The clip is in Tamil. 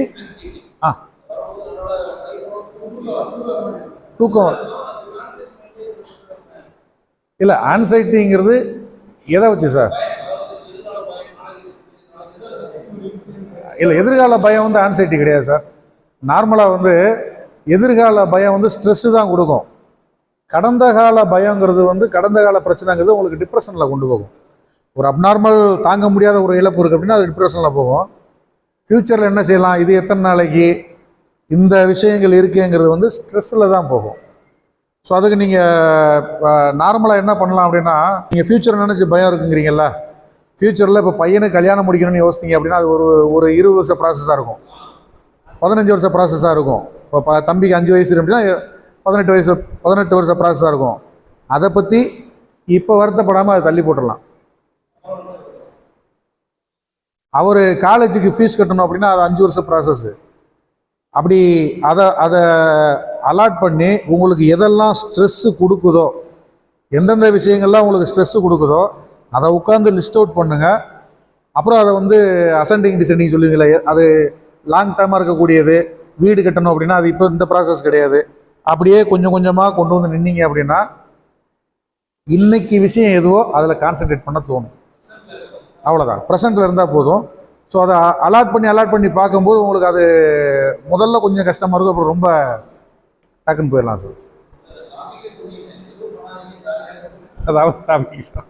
ஆன்சைட்டி ஆ. தூக்கம் இல்லை ஆன்சைட்டிங்கிறது எதை வச்சு சார் இல்லை எதிர்கால பயம் வந்து ஆன்சைட்டி கிடையாது சார் நார்மலாக வந்து எதிர்கால பயம் வந்து ஸ்ட்ரெஸ்ஸு தான் கொடுக்கும். கடந்த கால பயங்கிறது வந்து கடந்த கால பிரச்சனைங்கிறது உங்களுக்கு டிப்ரெஷனில் கொண்டு போகும். ஒரு அப்நார்மல் தாங்க முடியாத ஒரு இழப்பு இருக்குது அப்படின்னா அது டிப்ரெஷனில் போகும். ஃப்யூச்சரில் என்ன செய்யலாம்? இது எத்தனை நாளைக்கு? இந்த விஷயங்கள் இருக்குங்கிறது வந்து ஸ்ட்ரெஸ்ஸில் தான் போகும். ஸோ அதுக்கு நீங்கள் நார்மலாக என்ன பண்ணலாம் அப்படின்னா நீங்கள் ஃப்யூச்சர் நினச்சி பயம் இருக்குங்கிறீங்கல்ல? ஃப்யூச்சரில் இப்போ பையனுக்கு கல்யாணம் முடிக்கணும்னு யோசிச்சிங்க அப்படின்னா அது ஒரு ஒரு இருபது வருஷ ப்ராசஸாக இருக்கும். பதினஞ்சு வருஷ ப்ராசஸாக இருக்கும். இப்போ ப தம்பிக்கு அஞ்சு வயசு அப்படின்னா பதினெட்டு வயசு பதினெட்டு வருஷ ப்ராசஸாக இருக்கும். அதை பற்றி இப்போ வருத்தப்படாமல் அதை தள்ளி போட்டுடலாம். அவர் காலேஜுக்கு ஃபீஸ் கட்டணும் அப்படின்னா அது அஞ்சு வருஷம் ப்ராசஸ்ஸு அப்படி அதை அதை அலாட் பண்ணி உங்களுக்கு எதெல்லாம் ஸ்ட்ரெஸ்ஸு கொடுக்குதோ எந்தெந்த விஷயங்கள்லாம் உங்களுக்கு ஸ்ட்ரெஸ்ஸு கொடுக்குதோ அதை உட்காந்து லிஸ்ட் அவுட் பண்ணுங்கள் அப்புறம் அதை வந்து அசண்டிங் டிசெண்டிங் சொல்லுவீங்களே அது லாங் டேர்மாக இருக்கக்கூடியது. வீடு கட்டணும் அப்படின்னா அது இப்போ இந்த ப்ராசஸ் கிடையாது. அப்படியே கொஞ்சம் கொஞ்சமாக கொண்டு வந்து நின்னீங்க அப்படின்னா இன்னைக்கு விஷயம் எதுவோ அதில் கான்சென்ட்ரேட் பண்ண தோணும். அவ்வளோதான் ப்ரெசண்ட்டில் இருந்தால் போதும். ஸோ அதை அலாட் பண்ணி அலாட் பண்ணி பார்க்கும்போது உங்களுக்கு அது முதல்ல கொஞ்சம் கஷ்டமாக இருக்கும். அப்புறம் ரொம்ப டக்குன்னு போயிடலாம் சார் அதாவது சார்